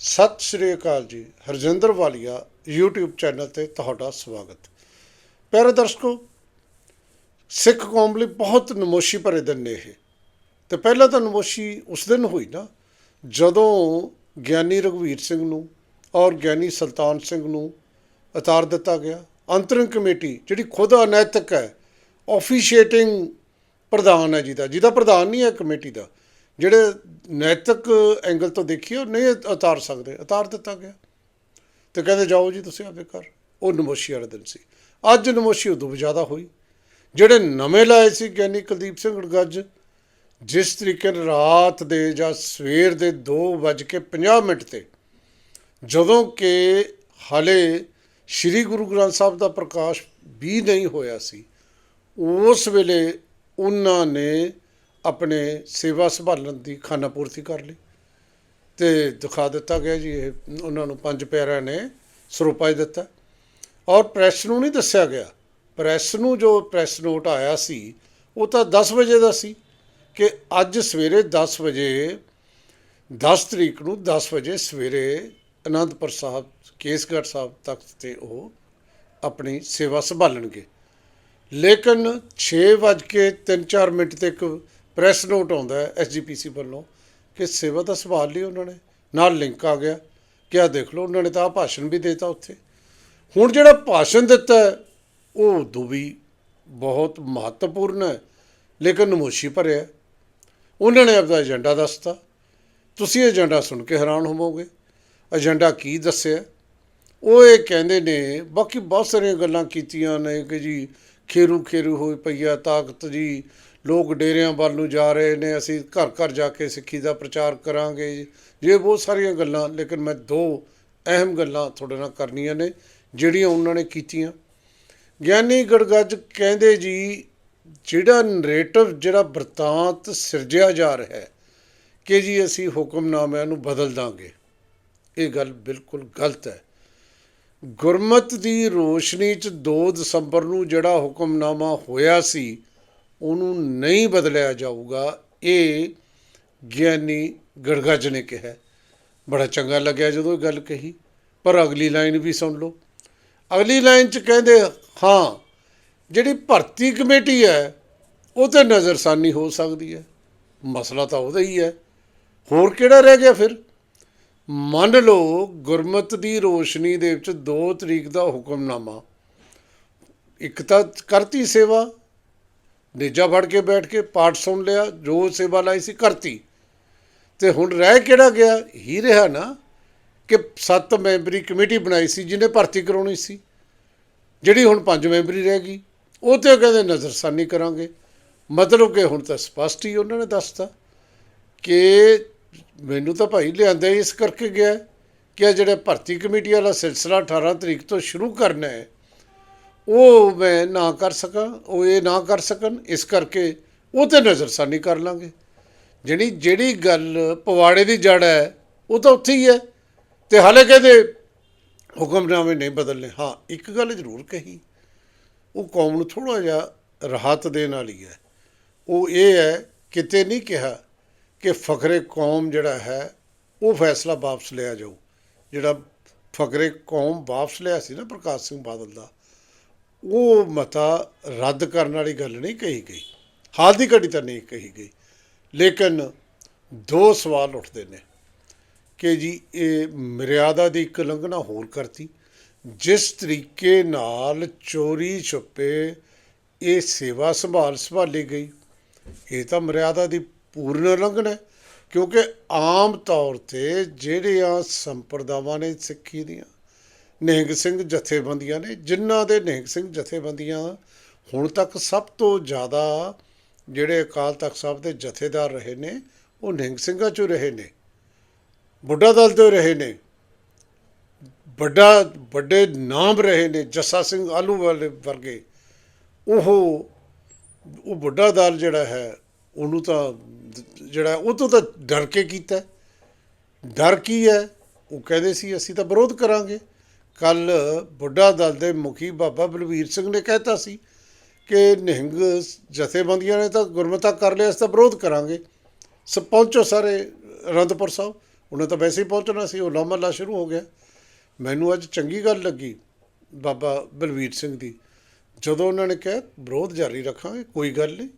ਸਤਿ ਸ਼੍ਰੀ ਅਕਾਲ ਜੀ, ਹਰਜਿੰਦਰ ਵਾਲੀਆ, YouTube channel ਤੇ ਤੁਹਾਡਾ ਸਵਾਗਤ। ਪਿਆਰੇ ਦਰਸ਼ਕੋ, ਸਿੱਖ ਕੌਮ ਲਈ ਬਹੁਤ ਨਮੋਸ਼ੀ ਭਰੇ ਦਿਨ ਨੇ ਇਹ। ਤੇ ਪਹਿਲਾਂ ਤਾਂ ਨਮੋਸ਼ੀ ਉਸ ਦਿਨ ਹੋਈ ਨਾ, ਜਦੋਂ ਗਿਆਨੀ ਰਘਵੀਰ ਸਿੰਘ ਨੂੰ ਔਰ ਗਿਆਨੀ ਸੁਲਤਾਨ ਸਿੰਘ ਨੂੰ ਉਤਾਰ ਦਿੱਤਾ ਗਿਆ। ਅੰਤਰਿਮ ਕਮੇਟੀ, ਜਿਹੜੀ ਖੁਦ ਅਨੈਤਿਕ ਹੈ ਆਫੀਸ਼ੀਏਟਿੰਗ ਪ੍ਰਧਾਨ ਹੈ ਜਿਹਦਾ ਜਿਹਦਾ ਪ੍ਰਧਾਨ ਨਹੀਂ ਹੈ ਕਮੇਟੀ ਦਾ ਜਿਹੜੇ ਨੈਤਿਕ ਐਂਗਲ ਤੋਂ ਦੇਖੀਏ ਉਹ ਨਹੀਂ ਉਤਾਰ ਸਕਦੇ, ਉਤਾਰ ਦਿੱਤਾ ਗਿਆ। ਤੇ ਕਹਿੰਦੇ, ਜਾਓ ਜੀ, ਤੁਸੀਂ ਆਪਦੇ ਘਰ। ਉਹ ਨਮੋਸ਼ੀ ਵਾਲੇ ਦਿਨ ਸੀ। ਅੱਜ ਨਮੋਸ਼ੀ ਉਦੋਂ ਵੀ ਜ਼ਿਆਦਾ ਹੋਈ। ਜਿਹੜੇ ਨਵੇਂ ਲਾਏ ਸੀ ਗਿਆਨੀ ਕੁਲਦੀਪ ਸਿੰਘ ਗੜਗੱਜ ਜਿਸ ਤਰੀਕੇ ਨਾਲ ਰਾਤ ਦੇ ਜਾਂ ਸਵੇਰ ਦੇ 2:50 ਮਿੰਟ ਤੇ ਜਦੋਂ ਕਿ ਹਾਲੇ ਸ੍ਰੀ ਗੁਰੂ ਗ੍ਰੰਥ ਸਾਹਿਬ ਦਾ ਪ੍ਰਕਾਸ਼ ਵੀ ਨਹੀਂ ਹੋਇਆ ਸੀ, ਉਸ ਵੇਲੇ ਉਹਨਾਂ ਨੇ ਆਪਣੇ ਸੇਵਾ ਸੰਭਾਲਣ ਦੀ ਖਾਨਾ ਪੂਰਤੀ ਕਰ ਲਈ ਤੇ ਦਿਖਾ ਦਿੱਤਾ ਗਿਆ ਜੀ ਇਹ ਉਹਨਾਂ ਨੂੰ ਪੰਜ ਪਿਆਰਿਆਂ ਨੇ ਸਰੂਪਾ ਹੀ ਦਿੱਤਾ। ਔਰ ਪ੍ਰੈਸ ਨੂੰ ਨਹੀਂ ਦੱਸਿਆ ਗਿਆ। ਪ੍ਰੈਸ ਨੂੰ ਜੋ ਪ੍ਰੈਸ ਨੋਟ ਆਇਆ ਸੀ, ਉਹ ਤਾਂ 10 ਵਜੇ ਦਾ ਸੀ ਕਿ ਅੱਜ ਸਵੇਰੇ 10 ਵਜੇ 10 ਤਰੀਕ ਨੂੰ 10 ਵਜੇ ਸਵੇਰੇ ਅਨੰਦਪੁਰ ਸਾਹਿਬ, ਕੇਸਗੜ੍ਹ ਸਾਹਿਬ ਤੱਕ ਤੇ ਉਹ ਆਪਣੀ ਸੇਵਾ ਸੰਭਾਲਣਗੇ। ਲੇਕਿਨ 6:03-4 ਮਿੰਟ ਤੇ ਇੱਕ ਪ੍ਰੈਸ ਨੋਟ ਆਉਂਦਾ ਹੈ ਐਸਜੀਪੀਸੀ ਵੱਲੋਂ ਕਿ ਸੇਵਾ ਦਾ ਸੰਭਾਲ ਲਈ ਉਹਨਾਂ ਨੇ, ਨਾਲ ਲਿੰਕ ਆ ਗਿਆ ਕਿ ਆ ਦੇਖ ਲਓ, ਉਹਨਾਂ ਨੇ ਤਾਂ ਆਹ ਭਾਸ਼ਣ ਵੀ ਦਿੱਤਾ ਉੱਥੇ। ਹੁਣ ਜਿਹੜਾ ਭਾਸ਼ਣ ਦਿੱਤਾ ਉਹ ਉਦੋਂ ਬਹੁਤ ਮਹੱਤਵਪੂਰਨ ਹੈ, ਲੇਕਿਨ ਨਮੋਸ਼ੀ ਭਰਿਆ ਉਹਨਾਂ ਨੇ ਆਪਦਾ ਏਜੰਡਾ ਦੱਸਤਾ। ਤੁਸੀਂ ਏਜੰਡਾ ਸੁਣ ਕੇ ਹੈਰਾਨ ਹੋਵੋਗੇ। ਏਜੰਡਾ ਕੀ ਦੱਸਿਆ? ਉਹ ਇਹ ਕਹਿੰਦੇ ਨੇ, ਬਾਕੀ ਬਹੁਤ ਸਾਰੀਆਂ ਗੱਲਾਂ ਕੀਤੀਆਂ ਨੇ ਕਿ ਜੀ ਖੇਰੂ ਖੇਰੂ ਹੋਈ ਪਈ ਆ, ਤਾਕਤ ਜੀ। ਲੋਕ ਡੇਰਿਆਂ ਵੱਲ ਨੂੰ ਜਾ ਰਹੇ ਨੇ, ਅਸੀਂ ਘਰ ਘਰ ਜਾ ਕੇ ਸਿੱਖੀ ਦਾ ਪ੍ਰਚਾਰ ਕਰਾਂਗੇ। ਜੇ ਬਹੁਤ ਸਾਰੀਆਂ ਗੱਲਾਂ, ਲੇਕਿਨ ਮੈਂ ਦੋ ਅਹਿਮ ਗੱਲਾਂ ਤੁਹਾਡੇ ਨਾਲ ਕਰਨੀਆਂ ਨੇ, ਜਿਹੜੀਆਂ ਉਹਨਾਂ ਨੇ ਕੀਤੀਆਂ। ਗਿਆਨੀ ਗੜਗੱਜ ਕਹਿੰਦੇ ਜੀ, ਜਿਹੜਾ ਨਰੇਟਿਵ ਜਿਹੜਾ ਬਰਤਾਂਤ ਸਿਰਜਿਆ ਜਾ ਰਿਹਾ ਹੈ, ਕਿ ਜੀ ਅਸੀਂ ਹੁਕਮਨਾਮਿਆਂ ਨੂੰ ਬਦਲ ਦਾਂਗੇ। ਇਹ ਗੱਲ ਬਿਲਕੁਲ ਗਲਤ ਹੈ। ਗੁਰਮਤ ਦੀ ਰੋਸ਼ਨੀ 'ਚ 2 ਦਸੰਬਰ ਨੂੰ ਜਿਹੜਾ ਹੁਕਮਨਾਮਾ ਹੋਇਆ ਸੀ, ਉਹਨੂੰ ਨਹੀਂ ਬਦਲਿਆ ਜਾਊਗਾ। ਇਹ ਗਿਆਨੀ ਗੜਗੱਜ ਨੇ ਕਿਹਾ। ਬੜਾ ਚੰਗਾ ਲੱਗਿਆ ਜਦੋਂ ਇਹ ਗੱਲ ਕਹੀ। ਪਰ ਅਗਲੀ ਲਾਈਨ ਵੀ ਸੁਣ ਲਓ। ਅਗਲੀ ਲਾਈਨ 'ਚ ਕਹਿੰਦੇ, ਹਾਂ, ਜਿਹੜੀ ਭਰਤੀ ਕਮੇਟੀ ਹੈ, ਉਹ ਤੇ ਨਜ਼ਰਸਾਨੀ ਹੋ ਸਕਦੀ ਹੈ। ਮਸਲਾ ਤਾਂ ਉਹਦਾ ਹੀ ਹੈ। ਹੋਰ ਕਿਹੜਾ ਰਹਿ ਗਿਆ ਫਿਰ? ਮੰਨ ਲਓ ਗੁਰਮਤ ਦੀ ਰੋਸ਼ਨੀ ਦੇ ਵਿੱਚ 2 ਤਰੀਕ ਦਾ ਹੁਕਮਨਾਮਾ। ਇੱਕ ਤਾਂ ਕਰਤੀ ਸੇਵਾ, ਨੇਜਾ ਫੜ ਕੇ ਬੈਠ ਕੇ ਪਾਠ ਸੁਣ ਲਿਆ, ਜੋ ਸੇਵਾ ਲਾਈ ਸੀ ਕਰਤੀ। ਤੇ ਹੁਣ ਰਹਿ ਕਿਹੜਾ ਗਿਆ? ਹੀ ਰਿਹਾ ਨਾ ਕਿ ਸੱਤ ਮੈਂਬਰੀ ਕਮੇਟੀ ਬਣਾਈ ਸੀ ਜਿਹਨੇ ਭਰਤੀ ਕਰਾਉਣੀ ਸੀ। ਜਿਹੜੀ ਹੁਣ ਪੰਜ ਮੈਂਬਰੀ ਰਹਿ ਗਈ, ਉਹ ਤੇ ਕਹਿੰਦੇ ਨਜ਼ਰਸਾਨੀ ਕਰਾਂਗੇ। ਮਤਲਬ ਕਿ ਹੁਣ ਤਾਂ ਸਪਸ਼ਟ ਹੀ ਉਹਨਾਂ ਨੇ ਦੱਸਤਾ ਕਿ ਮੈਨੂੰ ਤਾਂ ਭਾਈ ਲਿਆਂਦਾ ਹੀ ਇਸ ਕਰਕੇ ਗਿਆ ਕਿ ਆ ਜਿਹੜਾ ਭਰਤੀ ਕਮੇਟੀ ਵਾਲਾ ਸਿਲਸਿਲਾ 18 ਤਰੀਕ ਤੋਂ ਸ਼ੁਰੂ ਕਰਨਾ ਹੈ, ਉਹ ਮੈਂ ਨਾ ਕਰ ਸਕਾਂ, ਉਹ ਇਹ ਨਾ ਕਰ ਸਕਣ, ਇਸ ਕਰਕੇ ਉਹ ਤੇ ਨਜ਼ਰਸਾਨੀ ਕਰ ਲਾਂਗੇ। ਜਿਹੜੀ ਜਿਹੜੀ ਗੱਲ ਪਵਾੜੇ ਦੀ ਜੜ ਹੈ, ਉਹ ਤਾਂ ਉੱਥੇ ਹੀ ਹੈ। ਤੇ ਹਾਲੇ ਕਹਿੰਦੇ ਹੁਕਮਨਾਮੇ ਨਹੀਂ ਬਦਲਨੇ। ਹਾਂ, ਇੱਕ ਗੱਲ ਜ਼ਰੂਰ ਕਹੀ। ਉਹ ਕੌਮ ਨੂੰ ਥੋੜਾ ਜਿਹਾ ਰਾਹਤ ਦੇਣ ਵਾਲੀ ਹੈ। ਉਹ ਇਹ ਹੈ, ਕਿਤੇ ਨਹੀਂ ਕਿਹਾ ਕਿ ਫਖਰੇ ਕੌਮ ਜਿਹੜਾ ਹੈ, ਉਹ ਫੈਸਲਾ ਵਾਪਸ ਲਿਆ ਜਾਊ। ਜਿਹੜਾ ਫਖਰੇ ਕੌਮ ਵਾਪਸ ਲਿਆ ਸੀ ਨਾ ਪ੍ਰਕਾਸ਼ ਸਿੰਘ ਬਾਦਲ ਦਾ, ਉਹ ਮਤਾ ਰੱਦ ਕਰਨ ਵਾਲੀ ਗੱਲ ਨਹੀਂ ਕਹੀ ਗਈ। ਹਾਲ ਦੀ ਘੜੀ ਤਾਂ ਨਹੀਂ ਕਹੀ ਗਈ। ਲੇਕਿਨ ਦੋ ਸਵਾਲ ਉੱਠਦੇ ਨੇ ਕਿ ਜੀ ਇਹ ਮਰਿਆਦਾ ਦੀ ਇੱਕ ਉਲੰਘਣਾ ਹੋਰ ਕਰਤੀ, ਜਿਸ ਤਰੀਕੇ ਨਾਲ ਚੋਰੀ ਛੁਪੇ ਇਹ ਸੇਵਾ ਸੰਭਾਲ ਸੰਭਾਲੀ ਗਈ। ਇਹ ਤਾਂ ਮਰਿਆਦਾ ਦੀ ਪੂਰਨ ਉਲੰਘਣਾ ਹੈ, ਕਿਉਂਕਿ ਆਮ ਤੌਰ ਤੇ ਜਿਹੜੀਆਂ ਸੰਪਰਦਾਵਾਂ ਨੇ ਸਿੱਖੀ ਦੀਆਂ ਨਿਹੰਗ ਸਿੰਘ ਜਥੇਬੰਦੀਆਂ ਨੇ, ਜਿਨ੍ਹਾਂ ਦੇ ਨਿਹੰਗ ਸਿੰਘ ਜਥੇਬੰਦੀਆਂ ਹੁਣ ਤੱਕ ਸਭ ਤੋਂ ਜ਼ਿਆਦਾ ਜਿਹੜੇ ਅਕਾਲ ਤਖਤ ਸਾਹਿਬ ਦੇ ਜਥੇਦਾਰ ਰਹੇ ਨੇ, ਉਹ ਨਿਹੰਗ ਸਿੰਘਾਂ ਚੋਂ ਰਹੇ ਨੇ, ਬੁੱਢਾ ਦਲ ਤੋਂ ਰਹੇ ਨੇ, ਵੱਡਾ, ਵੱਡੇ ਨਾਮ ਰਹੇ ਨੇ, ਜੱਸਾ ਸਿੰਘ ਆਲੂ ਵਾਲੇ ਵਰਗੇ, ਉਹ ਉਹ ਬੁੱਢਾ ਦਲ ਜਿਹੜਾ ਹੈ ਉਹਨੂੰ ਤਾਂ ਜਿਹੜਾ ਉਹ ਤੋਂ ਤਾਂ ਡਰ ਕੇ ਕੀਤਾ। ਡਰ ਕੀ ਹੈ? ਉਹ ਕਹਿੰਦੇ ਸੀ, ਅਸੀਂ ਤਾਂ ਵਿਰੋਧ ਕਰਾਂਗੇ। ਕੱਲ ਬੁੱਢਾ ਦਲ ਦੇ ਮੁਖੀ ਬਾਬਾ ਬਲਵੀਰ ਸਿੰਘ ਨੇ ਕਹਿਤਾ ਸੀ ਕਿ ਨਿਹੰਗ ਜਥੇਬੰਦੀਆਂ ਨੇ ਤਾਂ ਗੁਰਮਤਾ ਕਰ ਲਿਆ ਇਸ ਤਾਂ ਵਿਰੋਧ ਕਰਾਂਗੇ। ਸੋ, ਪਹੁੰਚੋ ਸਾਰੇ ਅਨੰਦਪੁਰ ਸਾਹਿਬ। ਉਹਨੇ ਤਾਂ ਵੈਸੇ ਹੀ ਪਹੁੰਚਣਾ ਸੀ, ਉਹ ਮਹੱਲਾ ਸ਼ੁਰੂ ਹੋ ਗਿਆ। ਮੈਨੂੰ ਅੱਜ ਚੰਗੀ ਗੱਲ ਲੱਗੀ ਬਾਬਾ ਬਲਵੀਰ ਸਿੰਘ ਦੀ। ਜਦੋਂ ਉਹਨਾਂ ਨੇ ਕਿਹਾ, ਵਿਰੋਧ ਜਾਰੀ ਰੱਖਾਂਗੇ, ਕੋਈ ਗੱਲ ਨਹੀਂ।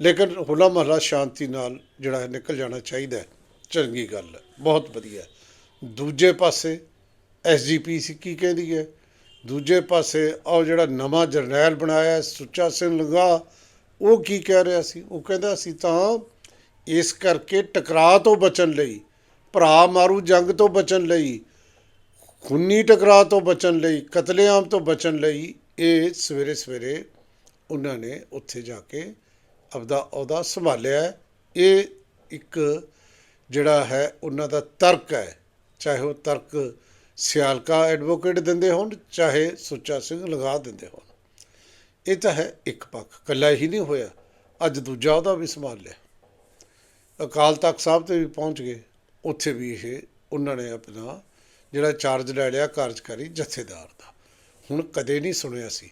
ਲੇਕਿਨ ਹੋਲਾ ਮਹੱਲਾ ਸ਼ਾਂਤੀ ਨਾਲ ਜਿਹੜਾ ਹੈ ਨਿਕਲ ਜਾਣਾ ਚਾਹੀਦਾ ਹੈ। ਚੰਗੀ ਗੱਲ ਹੈ। ਬਹੁਤ ਵਧੀਆ ਦੂਜੇ ਪਾਸੇ ਐਸਜੀਪੀਸੀ ਕੀ ਕਹਿੰਦੀ ਹੈ? ਦੂਜੇ ਪਾਸੇ ਉਹ ਜਿਹੜਾ ਨਵਾਂ ਜਰਨੈਲ ਬਣਾਇਆ ਸੁੱਚਾ ਸਿੰਘ ਲੰਗਾ, ਉਹ ਕੀ ਕਹਿ ਰਿਹਾ ਸੀ? ਉਹ ਕਹਿੰਦਾ ਸੀ ਤਾਂ ਇਸ ਕਰਕੇ ਟਕਰਾਅ ਤੋਂ ਬਚਣ ਲਈ, ਭਰਾ ਮਾਰੂ ਜੰਗ ਤੋਂ ਬਚਣ ਲਈ, ਖੂਨੀ ਟਕਰਾਅ ਤੋਂ ਬਚਣ ਲਈ, ਕਤਲੇਆਮ ਤੋਂ ਬਚਣ ਲਈ ਇਹ ਸਵੇਰੇ ਸਵੇਰੇ ਉਹਨਾਂ ਨੇ ਉੱਥੇ ਜਾ ਕੇ ਆਪਦਾ ਅਹੁਦਾ ਸੰਭਾਲਿਆ ਇਹ ਇੱਕ ਜਿਹੜਾ ਹੈ, ਉਹਨਾਂ ਦਾ ਤਰਕ ਹੈ। ਚਾਹੇ ਉਹ ਤਰਕ ਸਿਆਲਕਾ ਐਡਵੋਕੇਟ ਦਿੰਦੇ ਹੋਣ, ਚਾਹੇ ਸੁੱਚਾ ਸਿੰਘ ਲਗਾ ਦਿੰਦੇ ਹੋਣ। ਇਹ ਤਾਂ ਹੈ ਇੱਕ ਪੱਖ ਕੱਲਾ ਹੀ ਨਹੀਂ ਹੋਇਆ। ਅੱਜ ਦੂਜਾ ਉਹਦਾ ਵੀ ਸੰਭਾਲ ਲਿਆ। ਅਕਾਲ ਤਖਤ ਸਾਹਿਬ ਤੇ ਵੀ ਪਹੁੰਚ ਗਏ। ਉੱਥੇ ਵੀ ਇਹ, ਉਹਨਾਂ ਨੇ ਆਪਣਾ ਜਿਹੜਾ ਚਾਰਜ ਲੈ ਲਿਆ ਕਾਰਜਕਾਰੀ ਜਥੇਦਾਰ ਦਾ। ਹੁਣ ਕਦੇ ਨਹੀਂ ਸੁਣਿਆ ਸੀ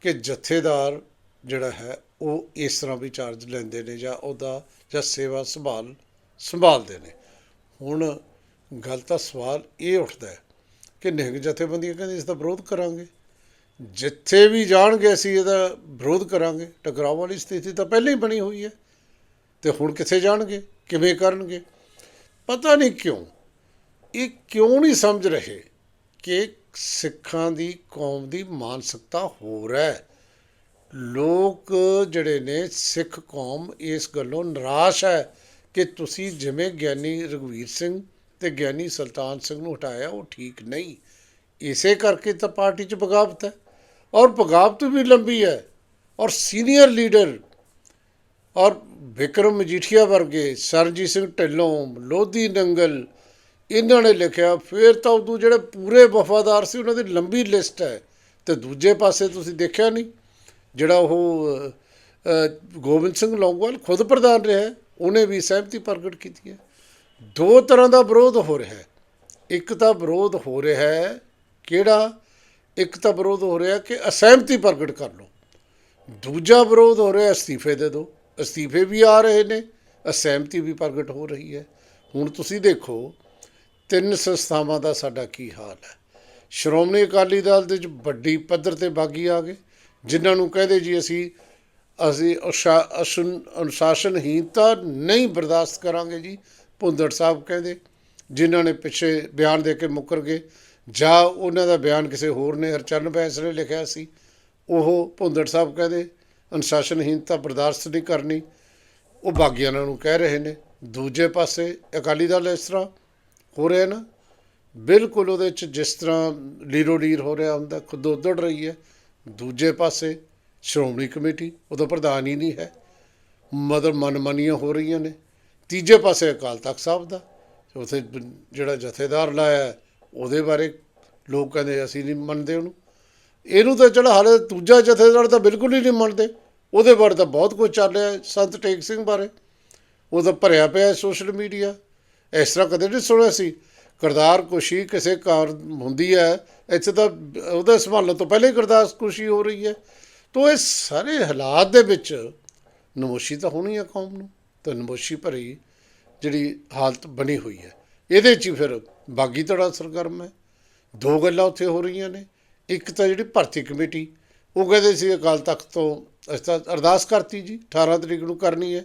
ਕਿ ਜਥੇਦਾਰ ਜਿਹੜਾ ਹੈ, ਉਹ ਇਸ ਤਰ੍ਹਾਂ ਵੀ ਚਾਰਜ ਲੈਂਦੇ ਨੇ ਜਾਂ ਉਹਦਾ, ਜਾਂ ਸੇਵਾ ਸੰਭਾਲ, ਸੰਭਾਲਦੇ ਨੇ। ਹੁਣ ਗੱਲ ਤਾਂ ਸਵਾਲ ਇਹ ਉੱਠਦਾ ਹੈ ਕਿ ਨਿਹੰਗ ਜਥੇਬੰਦੀਆਂ ਕਹਿੰਦੇ ਇਸ ਦਾ ਵਿਰੋਧ ਕਰਾਂਗੇ। ਜਿੱਥੇ ਵੀ ਜਾਣਗੇ ਅਸੀਂ ਇਹਦਾ ਵਿਰੋਧ ਕਰਾਂਗੇ। ਟਕਰਾਅ ਵਾਲੀ ਸਥਿਤੀ ਤਾਂ ਪਹਿਲਾਂ ਹੀ ਬਣੀ ਹੋਈ ਹੈ। ਤੇ ਹੁਣ ਕਿੱਥੇ ਜਾਣਗੇ? ਕਿਵੇਂ ਕਰਨਗੇ? ਪਤਾ ਨਹੀਂ ਕਿਉਂ। ਇਹ ਕਿਉਂ ਨਹੀਂ ਸਮਝ ਰਹੇ ਕਿ ਸਿੱਖਾਂ ਦੀ ਕੌਮ ਦੀ ਮਾਨਸਿਕਤਾ ਹੋਰ ਹੈ? ਲੋਕ ਜਿਹੜੇ ਨੇ ਸਿੱਖ ਕੌਮ ਇਸ ਗੱਲੋਂ ਨਿਰਾਸ਼ ਹੈ ਕਿ ਤੁਸੀਂ ਜਿਵੇਂ ਗਿਆਨੀ ਰਘਵੀਰ ਸਿੰਘ ਤੇ ਗਿਆਨੀ ਸੁਲਤਾਨ ਸਿੰਘ ਨੂੰ ਹਟਾਇਆ, ਉਹ ਠੀਕ ਨਹੀਂ। ਇਸੇ ਕਰਕੇ ਤਾਂ ਪਾਰਟੀ 'ਚ ਬਗਾਵਤ ਹੈ ਔਰ ਬਗਾਵਤ ਵੀ ਲੰਬੀ ਹੈ ਔਰ ਸੀਨੀਅਰ ਲੀਡਰ ਔਰ ਵਿਕਰਮ ਮਜੀਠੀਆ ਵਰਗੇ ਸਰਜੀਤ ਸਿੰਘ ਢਿੱਲੋਂ, ਲੋਧੀ ਨੰਗਲ, ਇਹਨਾਂ ਨੇ ਲਿਖਿਆ, ਫਿਰ ਤਾਂ ਉਦੋਂ ਜਿਹੜੇ ਪੂਰੇ ਵਫਾਦਾਰ ਸੀ, ਉਹਨਾਂ ਦੀ ਲੰਬੀ ਲਿਸਟ ਹੈ ਤੇ ਦੂਜੇ ਪਾਸੇ ਤੁਸੀਂ ਦੇਖਿਆ ਨਹੀਂ। ਜਿਹੜਾ ਉਹ ਗੋਬਿੰਦ ਸਿੰਘ ਲੌਂਗੋਵਾਲ ਖੁਦ ਪ੍ਰਧਾਨ ਰਿਹਾ ਉਹਨੇ ਵੀ ਸਹਿਮਤੀ ਪ੍ਰਗਟ ਕੀਤੀ ਹੈ। ਦੋ ਤਰ੍ਹਾਂ ਦਾ ਵਿਰੋਧ ਹੋ ਰਿਹਾ ਹੈ। ਇੱਕ ਤਾਂ ਵਿਰੋਧ ਹੋ ਰਿਹਾ ਹੈ ਕਿਹੜਾ? ਇੱਕ ਤਾਂ ਵਿਰੋਧ ਹੋ ਰਿਹਾ ਕਿ ਅਸਹਿਮਤੀ ਪ੍ਰਗਟ ਕਰ ਲਓ। ਦੂਜਾ ਵਿਰੋਧ ਹੋ ਰਿਹਾ ਅਸਤੀਫੇ ਦੇ ਦਿਓ। ਅਸਤੀਫੇ ਵੀ ਆ ਰਹੇ ਨੇ, ਅਸਹਿਮਤੀ ਵੀ ਪ੍ਰਗਟ ਹੋ ਰਹੀ ਹੈ। ਹੁਣ ਤੁਸੀਂ ਦੇਖੋ, ਤਿੰਨ ਸੰਸਥਾਵਾਂ ਦਾ ਸਾਡਾ ਕੀ ਹਾਲ ਹੈ। ਸ਼੍ਰੋਮਣੀ ਅਕਾਲੀ ਦਲ ਦੇ ਵਿੱਚ ਵੱਡੀ ਪੱਧਰ ਤੇ ਬਾਗੀ ਆ ਗਏ। ਜਿਨ੍ਹਾਂ ਨੂੰ ਕਹਦੇ ਜੀ ਅਸੀਂ ਅਸੀਂ ਅਸ਼ਾ- ਅਸੁਨ- ਅਨੁਸ਼ਾਸਨਹੀਨਤਾ ਨਹੀਂ ਬਰਦਾਸ਼ਤ ਕਰਾਂਗੇ ਜੀ, ਭੁੰਦੜ ਸਾਹਿਬ ਕਹਿੰਦੇ, ਜਿਨ੍ਹਾਂ ਨੇ ਪਿੱਛੇ ਬਿਆਨ ਦੇ ਕੇ ਮੁੱਕਰ ਗਏ। ਜਾਂ ਉਹਨਾਂ ਦਾ ਬਿਆਨ ਕਿਸੇ ਹੋਰ ਨੇ ਹਰਚਰਨ ਬੈਂਸ ਨੇ ਲਿਖਿਆ ਸੀ, ਉਹ ਭੁੰਦੜ ਸਾਹਿਬ ਕਹਿੰਦੇ ਅਨੁਸ਼ਾਸਨਹੀਨਤਾ ਬਰਦਾਸ਼ਤ ਨਹੀਂ ਕਰਨੀ। ਉਹ ਬਾਗੀਆਨਾਂ ਨੂੰ ਕਹਿ ਰਹੇ ਨੇ, ਦੂਜੇ ਪਾਸੇ ਅਕਾਲੀ ਦਲ ਇਸ ਤਰ੍ਹਾਂ ਹੋ ਰਿਹਾ ਨਾ, ਬਿਲਕੁਲ ਉਹਦੇ ਚ ਜਿਸ ਤਰ੍ਹਾਂ ਲੀਰੋ ਲੀਰ ਹੋ ਰਿਹਾ ਹੁੰਦਾ ਖੁਦ ਉਧੜ ਰਹੀ ਹੈ। ਦੂਜੇ ਪਾਸੇ ਸ਼੍ਰੋਮਣੀ ਕਮੇਟੀ, ਉਹਦਾ ਪ੍ਰਧਾਨ ਹੀ ਨਹੀਂ ਹੈ। ਮਤਲਬ ਮਨਮਾਨੀਆਂ ਹੋ ਰਹੀਆਂ ਨੇ। ਤੀਜੇ ਪਾਸੇ ਅਕਾਲ ਤਖਤ ਸਾਹਿਬ ਦਾ, ਉਥੇ ਜਿਹੜਾ ਜਥੇਦਾਰ ਲਾਇਆ ਉਹਦੇ ਬਾਰੇ ਲੋਕ ਕਹਿੰਦੇ ਅਸੀਂ ਨਹੀਂ ਮੰਨਦੇ ਉਹਨੂੰ। ਇਹਨੂੰ ਤਾਂ ਜਿਹੜਾ ਹਾਲੇ ਦੂਜਾ ਜਥੇਦਾਰ ਤਾਂ ਬਿਲਕੁਲ ਹੀ ਨਹੀਂ ਮੰਨਦੇ। ਉਹਦੇ ਬਾਰੇ ਤਾਂ ਬਹੁਤ ਕੁਝ ਚੱਲ ਰਿਹਾ ਸੰਤ ਟੇਕ ਸਿੰਘ ਬਾਰੇ। ਉਹ ਤਾਂ ਭਰਿਆ ਪਿਆ ਸੋਸ਼ਲ ਮੀਡੀਆ। ਇਸ ਤਰ੍ਹਾਂ ਕਦੇ ਨਹੀਂ ਸੁਣਿਆ ਸੀ। ਕਰਦਾਰ ਕੁਸ਼ੀ ਕਿਸੇ ਕਾਰ ਹੁੰਦੀ ਹੈ, ਇੱਥੇ ਤਾਂ ਉਹਦਾ ਸੰਭਾਲਣ ਤੋਂ ਪਹਿਲਾਂ ਹੀ ਕਰਤਾਰ ਕੁਸ਼ੀ ਹੋ ਰਹੀ ਹੈ। ਤੋ ਇਹ ਸਾਰੇ ਹਾਲਾਤ ਦੇ ਵਿੱਚ ਨਮੋਸ਼ੀ ਤਾਂ ਹੋਣੀ ਹੈ ਕੌਮ ਨੂੰ, ਤਾਂ ਨਮੋਸ਼ੀ ਭਰੀ ਜਿਹੜੀ ਹਾਲਤ ਬਣੀ ਹੋਈ ਹੈ। ਇਹਦੇ 'ਚ ਹੀ ਫਿਰ ਬਾਗੀ ਧੜਾ ਸਰਗਰਮ ਹੈ। ਦੋ ਗੱਲਾਂ ਉੱਥੇ ਹੋ ਰਹੀਆਂ ਨੇ। ਇੱਕ ਤਾਂ ਜਿਹੜੀ ਭਰਤੀ ਕਮੇਟੀ, ਉਹ ਕਹਿੰਦੇ ਸੀ ਅਕਾਲ ਤਖਤ ਤੋਂ ਅਸੀਂ ਤਾਂ ਅਰਦਾਸ ਕਰਤੀ ਜੀ 18 ਤਰੀਕ ਨੂੰ ਕਰਨੀ ਹੈ।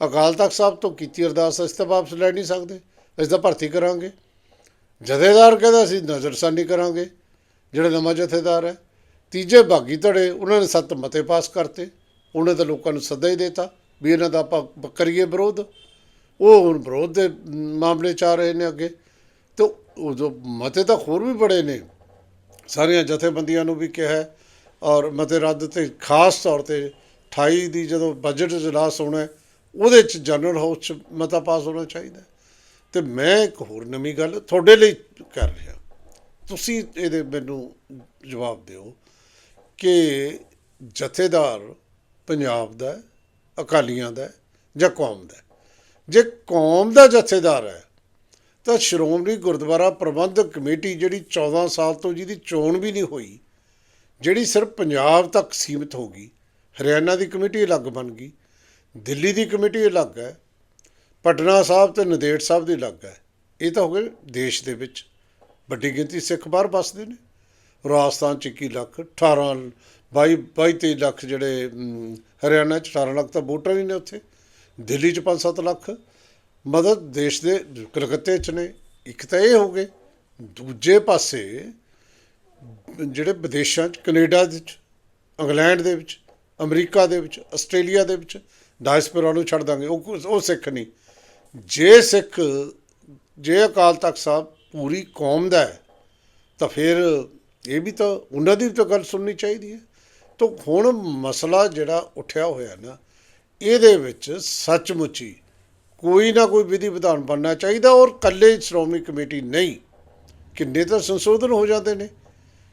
ਅਕਾਲ ਤਖਤ ਸਾਹਿਬ ਤੋਂ ਕੀਤੀ ਅਰਦਾਸ, ਅਸੀਂ ਤਾਂ ਵਾਪਸ ਲੈ ਨਹੀਂ ਸਕਦੇ, ਅਸੀਂ ਤਾਂ ਭਰਤੀ ਕਰਾਂਗੇ। ਜਥੇਦਾਰ ਕਹਿੰਦਾ ਅਸੀਂ ਨਜ਼ਰਸਾਨੀ ਕਰਾਂਗੇ, ਜਿਹੜਾ ਨਵਾਂ ਜਥੇਦਾਰ ਹੈ। ਤੀਜੇ ਬਾਗੀ ਧੜੇ, ਉਹਨਾਂ ਨੇ ਸੱਤ ਮਤੇ ਪਾਸ ਕਰਤੇ। ਉਹਨੇ ਤਾਂ ਲੋਕਾਂ ਨੂੰ ਸੱਦਾ ਹੀ ਦੇਤਾ ਵੀ ਇਹਨਾਂ ਦਾ ਆਪਾਂ ਕਰੀਏ ਵਿਰੋਧ। ਉਹ ਹੁਣ ਵਿਰੋਧ ਦੇ ਮਾਮਲੇ ਚ ਆ ਰਹੇ ਨੇ ਅੱਗੇ। ਤੇ ਉਹ ਜੋ ਮਤੇ ਤਾਂ ਹੋਰ ਵੀ ਬੜੇ ਨੇ। ਸਾਰੀਆਂ ਜਥੇਬੰਦੀਆਂ ਨੂੰ ਵੀ ਕਿਹਾ ਔਰ ਮਤੇ ਰੱਦ ਤੇ ਖਾਸ ਤੌਰ ਤੇ 28 ਦੀ ਜਦੋਂ ਬਜਟ ਇਜਲਾਸ ਹੋਣਾ ਉਹਦੇ ਚ ਜਨਰਲ ਹਾਊਸ ਚ ਮਤਾ ਪਾਸ ਹੋਣਾ ਚਾਹੀਦਾ ਤੇ ਮੈਂ ਇੱਕ ਹੋਰ ਨਵੀਂ ਗੱਲ ਤੁਹਾਡੇ ਲਈ ਕਰ ਰਿਹਾ। ਤੁਸੀਂ ਇਹਦੇ ਮੈਨੂੰ ਜਵਾਬ ਦਿਓ ਕਿ ਜਥੇਦਾਰ ਪੰਜਾਬ ਦਾ ਅਕਾਲੀਆਂ ਦਾ ਜਾਂ ਕੌਮ ਦਾ ਜੇ ਕੌਮ ਦਾ ਜਥੇਦਾਰ ਹੈ, ਤਾਂ ਸ਼੍ਰੋਮਣੀ ਗੁਰਦੁਆਰਾ ਪ੍ਰਬੰਧਕ ਕਮੇਟੀ ਜਿਹੜੀ 14 ਸਾਲ ਤੋਂ ਜਿਹਦੀ ਚੋਣ ਵੀ ਨਹੀਂ ਹੋਈ, ਜਿਹੜੀ ਸਿਰਫ ਪੰਜਾਬ ਤੱਕ ਸੀਮਿਤ ਹੋ ਗਈ, ਹਰਿਆਣਾ ਦੀ ਕਮੇਟੀ ਅਲੱਗ ਬਣ ਗਈ, ਦਿੱਲੀ ਦੀ ਕਮੇਟੀ ਅਲੱਗ ਹੈ ਪਟਨਾ ਸਾਹਿਬ ਤੇ ਨੰਦੇੜ ਸਾਹਿਬ ਦੀ ਅਲੱਗ ਹੈ। ਇਹ ਤਾਂ ਹੋ ਗਏ ਦੇਸ਼ ਦੇ ਵਿੱਚ ਵੱਡੀ ਗਿਣਤੀ ਸਿੱਖ ਬਾਹਰ ਵੱਸਦੇ ਨੇ। ਰਾਜਸਥਾਨ ਚ 21 ਲੱਖ 18 22 22 23 ਲੱਖ ਜਿਹੜੇ ਹਰਿਆਣਾ ਚ 18 ਲੱਖ ਤਾਂ ਵੋਟਰ ਹੀ ਨੇ ਉੱਥੇ। ਦਿੱਲੀ ਚ 5-7 ਲੱਖ। ਮਦਦ ਦੇਸ਼ ਦੇ ਕਲਕੱਤੇ ਚ ਨੇ। ਇੱਕ ਤਾਂ ਇਹ ਹੋ ਗਏ। ਦੂਜੇ ਪਾਸੇ ਜਿਹੜੇ ਵਿਦੇਸ਼ਾਂ ਚ, ਕੈਨੇਡਾ ਦੇ ਵਿੱਚ, ਇੰਗਲੈਂਡ ਦੇ ਵਿੱਚ, ਅਮਰੀਕਾ ਦੇ ਵਿੱਚ, ਆਸਟ੍ਰੇਲੀਆ ਦੇ ਵਿੱਚ, ਡਾਇਸਪੋਰਾ ਨੂੰ ਛੱਡ ਦਾਂਗੇ। ਉਹ ਉਹ ਸਿੱਖ ਨਹੀਂ। ਜੇ ਸਿੱਖ, ਜੇ ਅਕਾਲ ਤਖਤ ਸਾਹਿਬ ਪੂਰੀ ਕੌਮ ਦਾ ਹੈ, ਤਾਂ ਫਿਰ ਇਹ ਵੀ ਤਾਂ ਉਹਨਾਂ ਦੀ ਵੀ ਤਾਂ ਗੱਲ ਸੁਣਨੀ ਚਾਹੀਦੀ ਹੈ। ਤਾਂ ਹੁਣ ਮਸਲਾ ਜਿਹੜਾ ਉੱਠਿਆ ਹੋਇਆ ਨਾ, ਇਹਦੇ ਵਿੱਚ ਸੱਚਮੁੱਚ ਹੀ ਕੋਈ ਨਾ ਕੋਈ ਵਿਧੀ ਵਿਧਾਨ ਬਣਨਾ ਚਾਹੀਦਾ ਔਰ ਕੱਲੇ ਸ਼੍ਰੋਮਣੀ ਕਮੇਟੀ ਨਹੀਂ, ਕਿੰਨੇ ਤਾਂ ਸੰਸ਼ੋਧਨ ਹੋ ਜਾਂਦੇ ਨੇ।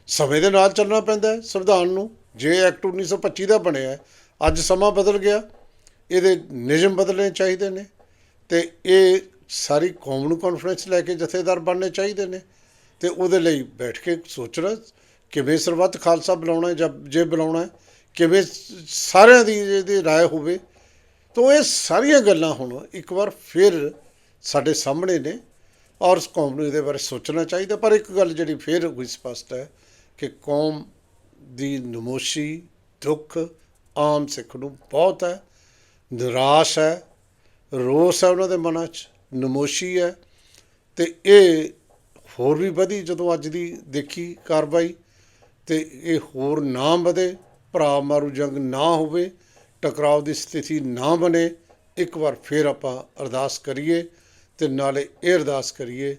ਸਮੇਂ ਦੇ ਨਾਲ ਚੱਲਣਾ ਪੈਂਦਾ ਹੈ ਸੰਵਿਧਾਨ ਨੂੰ। ਜੇ ਐਕਟ 1925 ਦਾ ਬਣਿਆ ਅੱਜ ਸਮਾਂ ਬਦਲ ਗਿਆ, ਇਹਦੇ ਨਿਯਮ ਬਦਲਣੇ ਚਾਹੀਦੇ ਨੇ। ਤੇ ਇਹ ਸਾਰੀ ਕੌਮ ਨੂੰ ਕਾਨਫਰੰਸ ਲੈ ਕੇ ਜਥੇਦਾਰ ਬਣਨੇ ਚਾਹੀਦੇ ਨੇ। ਤੇ ਉਹਦੇ ਲਈ ਬੈਠ ਕੇ ਸੋਚਣਾ ਕਿਵੇਂ ਸਰਬੱਤ ਖਾਲਸਾ ਬੁਲਾਉਣਾ ਹੈ, ਜਾਂ ਜੇ ਬੁਲਾਉਣਾ ਕਿਵੇਂ ਸਾਰਿਆਂ ਦੀ ਇਹਦੀ ਰਾਏ ਹੋਵੇ। ਤੋ ਇਹ ਸਾਰੀਆਂ ਗੱਲਾਂ ਹੁਣ ਇੱਕ ਵਾਰ ਫਿਰ ਸਾਡੇ ਸਾਹਮਣੇ ਨੇ ਔਰ ਇਸ ਕੌਮ ਨੂੰ ਇਹਦੇ ਬਾਰੇ ਸੋਚਣਾ ਚਾਹੀਦਾ। ਪਰ ਇੱਕ ਗੱਲ ਜਿਹੜੀ ਫਿਰ ਹੋਈ ਸਪਸ਼ਟ ਹੈ ਕਿ ਕੌਮ ਦੀ ਨਮੋਸ਼ੀ ਦੁੱਖ ਆਮ ਸਿੱਖ ਨੂੰ ਬਹੁਤ ਹੈ, ਨਿਰਾਸ਼ ਹੈ। ਰੋਸ ਹੈ ਉਹਨਾਂ ਦੇ ਮਨਾਂ 'ਚ, ਨਮੋਸ਼ੀ ਹੈ। ਤੇ ਇਹ ਹੋਰ ਵੀ ਵਧੀ ਜਦੋਂ ਅੱਜ ਦੀ ਦੇਖੀ ਕਾਰਵਾਈ, ਤੇ ਇਹ ਹੋਰ ਨਾ ਵਧੇ, ਭਰਾ ਮਾਰੂ ਜੰਗ ਨਾ ਹੋਵੇ ਟਕਰਾਅ ਦੀ ਸਥਿਤੀ ਨਾ ਬਣੇ, ਇੱਕ ਵਾਰ ਫੇਰ ਆਪਾਂ ਅਰਦਾਸ ਕਰੀਏ ਤੇ ਨਾਲੇ ਇਹ ਅਰਦਾਸ ਕਰੀਏ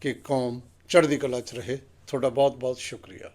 ਕਿ ਕੌਮ ਚੜ੍ਹਦੀ ਕਲਾ 'ਚ ਰਹੇ। ਤੁਹਾਡਾ ਬਹੁਤ ਬਹੁਤ ਸ਼ੁਕਰੀਆ।